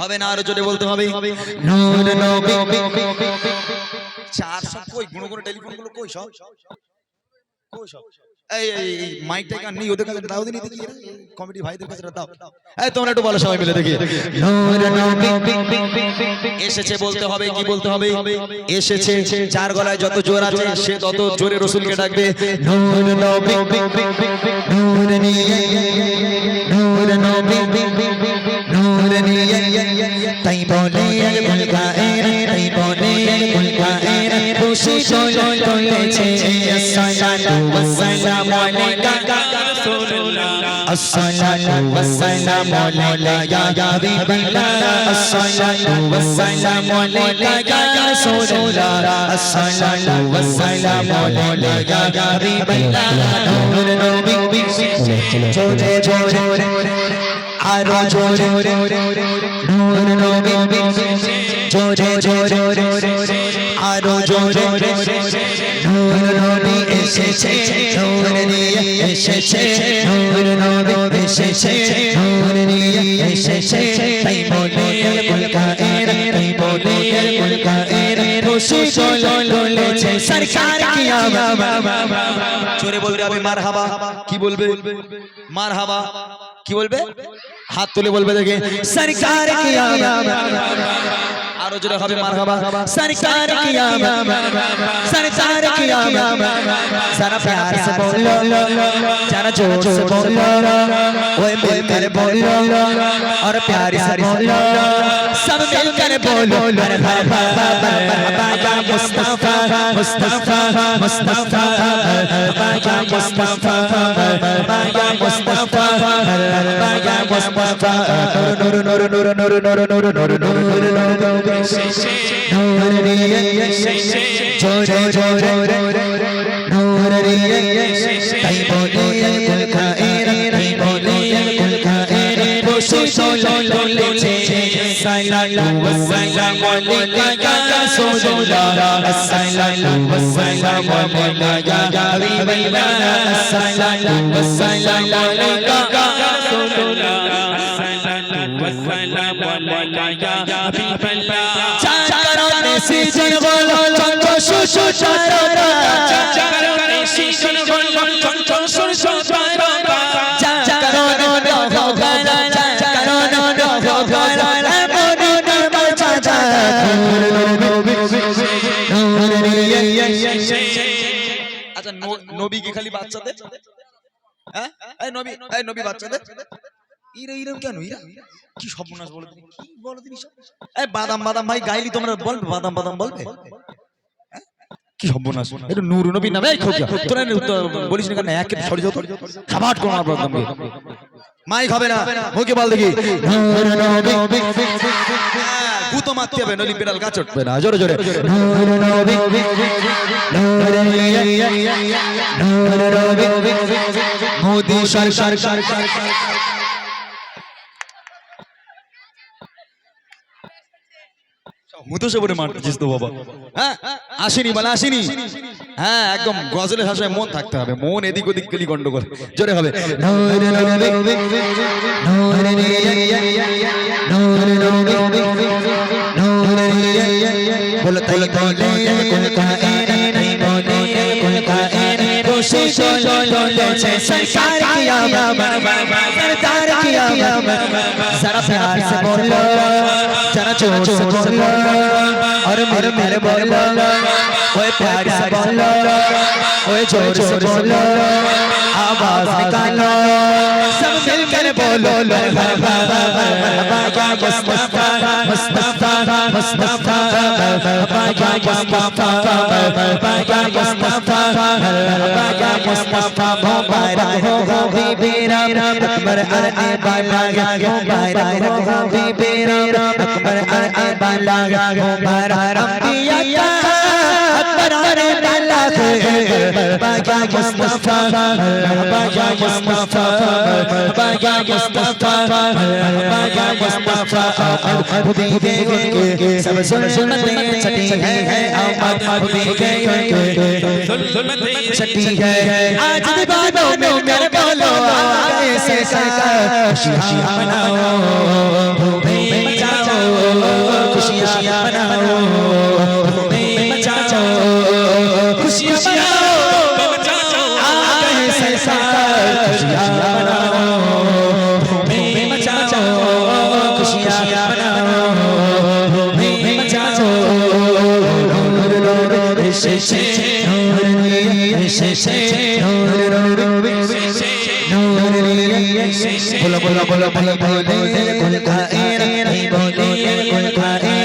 হবে না আরও জোরে বলতে হবে? নূর নবী। চার সব কই? গুণ গুণ টেলিফোনগুলো কই সব? কই সব? এই এই এই মাইকটা কান নেই? ওদের কাছে দাও দিনি দেখি কমিটি ভাইদের কাছে দাও। এই তোমরা একটু বলো সবাই মিলে দেখি। এসেছে বলতে হবে কি বলতে হবে? এসেছে। চার গলায় যত জোর আছে সে তত জোরে রসুলকে ডাকবে। নূর নবী। নূর নিয়ে নূর নবী। নূর নিয়ে তাই বলে গুল গায়ের তাই বলে গুল গায়ের খুশি চলে চলেছে আসসালাতু ওয়াসসালামু আলাইকা الصلاة والسلام عليك يا حبيب الله الصلاة والسلام عليك يا رسول الله الصلاة والسلام عليك يا حبيب الله نور نبي جوره جوره আরও জোরে নূর নবী জোরে জোরে আরও জোরে নূর নবী এসেছে নূর নিয়ে এসেছে নূর নবী এসেছে নূর নিয়ে এসেছে তাই বলে গুলকায়ের তাই বলে গুলকায়ের খুশি চলেছে সরকার কি জোরে বলবে হবে মারহাবা। কি বলবে? মারহাবা। কি বলবে হাত তুলে বলবে দেখে সরকার আরও জোরে হবে মারহাবা সরকার সরকার সারা প্যার সে বলো যারা জোর সে বলো ওই মিলকর বলো और प्यार से बोलो सब मिलकर बोलो बाबा मुस्तफा मुस्तफा मुस्तफा बाबा मुस्तफा बाबा मुस्तफा মুস্তাফা নূর নূর নূর নূর নূর নূর নূর নূর নূর জোরে জোরে নূর রে তাই বলি السلام والسلام عليك يا رسول الله السلام والسلام عليك يا حبيب الله السلام والسلام عليك يا رسول الله السلام والسلام عليك يا حبيب الله চারণে সিজন বল চন্দ্র সুসু চারণ চারণে সিজন বল নবী কি খালি বাচ্চাদের? হ্যাঁ? নবী নবী বাচ্চাদের? কেন কি সর্বনাশ বলে দিলি কি সব? এই বাদাম বাদাম ভাই গাইলি তোমরা বলবে বাদাম বাদাম বলবে? হ্যাঁ? কি সর্বনাশ? এটা নূর নবী নামে এই খোঁজা তোরা বলিস না কেন? এক সরি যাও খাবার কোন মাইক হবে না মুখে বল দেখি। নূর নবী। হ্যাঁ, গুতো মারতে হবে নলি বিড়াল গাছ উঠবে না। জোরে জোরে। মোদী মোদি সরকার সরকার। তো বাবা। হ্যাঁ? আসেনি মানে আসেনি। হ্যাঁ একদম গজলের ভাষায় মন থাকতে হবে। মন এদিক ওদিক গেলি গন্ডগোল। জোরে হবে। বলে তাই बोले सरकार की सरकार की जरा प्यार से बोलो जरा जोर से बोलो और मेरे मेरे बोलो ओए प्यार से बोलो ओए जोर से बोलो आवाज निकालो सब मिलकर बोलो लो मुस्तफा मुस्तफा मुस्तफा मुस्तफा मुस्तफा मुस्तफा मुस्तफा मुबारक हो हो बीबीरा अकबर अर बाला मुबारक हो हो बीबीरा अकबर अर बाला मुबारक अंबिया का अकबर अर बाला बागा मुस्तफा बागा मुस्तफा बागा मुस्तफा बागा मुस्तफा खुदी के के सब सुन सुनते छठी है है आमद खुदी के सटी है। आज दीवानों में मेरे बोलो आने से सरकार खुशियाँ मनाओ धूमे मचाओ खुशियाँ मनाओ এসেছে এসেছে বলো বলো বলো বলো বলো কোন খায়ের এই বলো কোন খায়ের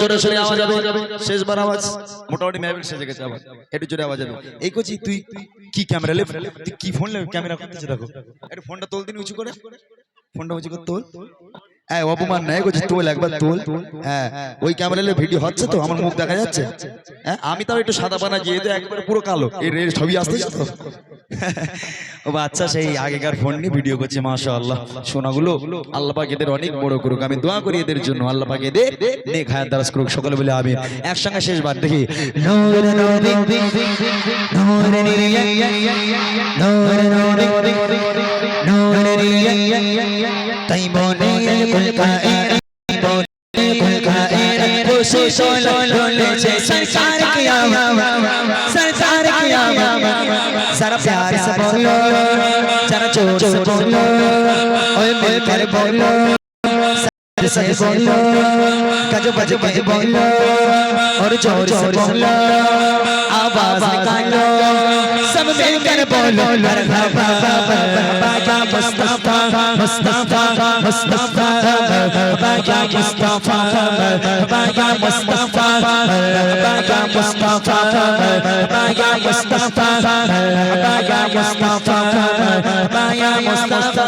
জোরে সোরে আওয়াজ হবে শেষবার আওয়াজ। মোটামুটি মেহবিল সেজে গেছে আবার একটু জোরে আওয়াজ এই তুই কি ক্যামেরা লে তুই কি ফোন লে ক্যামেরা করতেছিস দেখো। একটু ফোনটা তোল দিন উঁচু করে। ফোনটা উঁচু করে তোল। হ্যাঁ অপমান নাই করছি তোল একবার তোল হ্যাঁ ওই ক্যামেরা ভিডিও হচ্ছে তো আমার মুখ দেখা যাচ্ছে হ্যাঁ আমি তাও একটু সাদা বানা গিয়ে একবারে পুরো কালো এর ছবি আসতেছে তো ও বাচ্চা সেই আগেকার ফোন নিয়ে ভিডিও করছে মাশা আল্লাহ সোনাগুলো আল্লাহ পাক এদের অনেক বড় করুক আমি দোয়া করি এদের জন্য আল্লাহ পাক এদের নেক হায়াত দারাজ করুক সকলে বলে আমি একসঙ্গে শেষবার দেখি নূরে তাই বনে কুল কায়ের বনে কুল কায়ের খুশি চলেছে सरकार की आवाज़ सरकार की आवाज़ जरा प्यार से बोलो जरा जोर से बोलो ओए मिलकर बोलो से बोलो गज बज के बोलो और जोर से बोलो आवाज निकालो सब मिलकर बोलो मरहबा बाया मुस्तफा मुस्तफा मुस्तफा बाया मुस्तफा बाया मुस्तफा बाया मुस्तफा बाया मुस्तफा बाया मुस्तफा बाया मुस्तफा